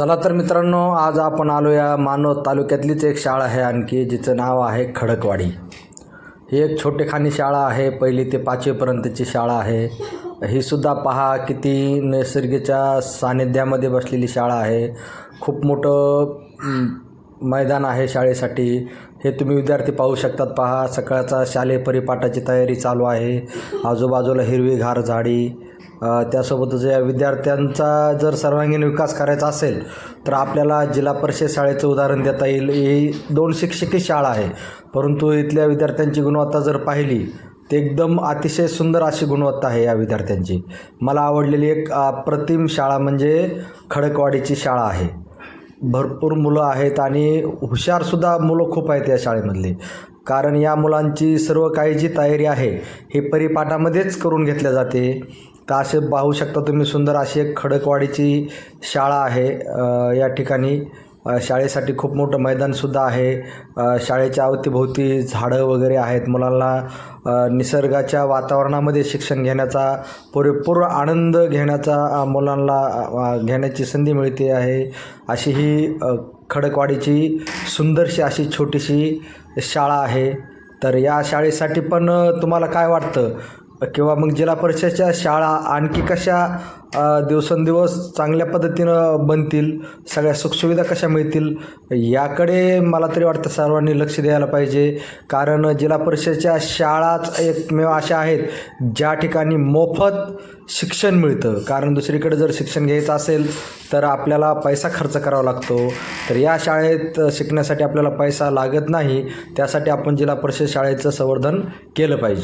चला तर मित्रांनो आज आपण आलो या मानव तालुक्यातलीच एक शाळा आहे आणखी जिचं नाव आहे खडकवाडी. ही एक छोटेखानी शाळा आहे पहिली ते पाचवीपर्यंतची शाळा आहे. ही सुद्धा पहा किती निसर्गाच्या सानिध्यामध्ये बसलेली शाळा आहे. खूप मोठं मैदान आहे शाळेसाठी. हे तुम्ही विद्यार्थी पाहू शकतात पहा. सकाळचा शालेय परिपाठाची तयारी चालू आहे. आजूबाजूला हिरवीगार झाडी त्यासोबतच या विद्यार्थ्यांचा जर सर्वांगीण विकास करायचा असेल तर आपल्याला जिल्हा परिषद शाळेचं उदाहरण देता येईल. ही दोन शिक्षकी शाळा आहे. परंतु इथल्या विद्यार्थ्यांची गुणवत्ता जर पाहिली ते एकदम अतिशय सुंदर अशी गुणवत्ता आहे या विद्यार्थ्यांची. मला आवडलेली एक अप्रतिम शाळा म्हणजे खडकवाडीची शाळा आहे. भरपूर मुलं आहेत आणि हुशारसुद्धा मुलं खूप आहेत या शाळेमधली. कारण या मुलांची सर्व काही जी तयारी आहे ही परिपाठामध्येच करून घेतल्या जाते. तर असे पाहू शकता तुम्ही सुंदर अशी एक खडकवाडीची शाळा आहे या ठिकाणी. शाळेसाठी खूप मोठं मैदानसुद्धा आहे. शाळेच्या अवतीभोवती झाडं वगैरे आहेत. मुलांना निसर्गाच्या वातावरणामध्ये शिक्षण घेण्याचा पुरेपूर आनंद घेण्याचा मुलांना घेण्याची संधी मिळते आहे. अशी ही खडकवाडीची सुंदरशी अशी छोटीशी शाळा आहे. तर या शाळेसाठी पण तुम्हाला काय वाटतं? किंवा मग जिल्हा परिषदेच्या शाळा आणखी कशा दिवसेंदिवस चांगल्या पद्धतीनं बनतील सगळ्या सुखसुविधा कशा मिळतील याकडे मला तरी वाटतं सर्वांनी लक्ष द्यायला पाहिजे. कारण जिल्हा परिषदेच्या शाळाच एकमेव अशा आहेत ज्या ठिकाणी मोफत शिक्षण मिळतं. कारण दुसरीकडे जर शिक्षण घ्यायचं असेल तर आपल्याला पैसा खर्च करावा लागतो. तर या शाळेत शिकण्यासाठी आपल्याला पैसा लागत नाही. त्यासाठी आपण जिल्हा परिषद शाळेचं संवर्धन केलं पाहिजे.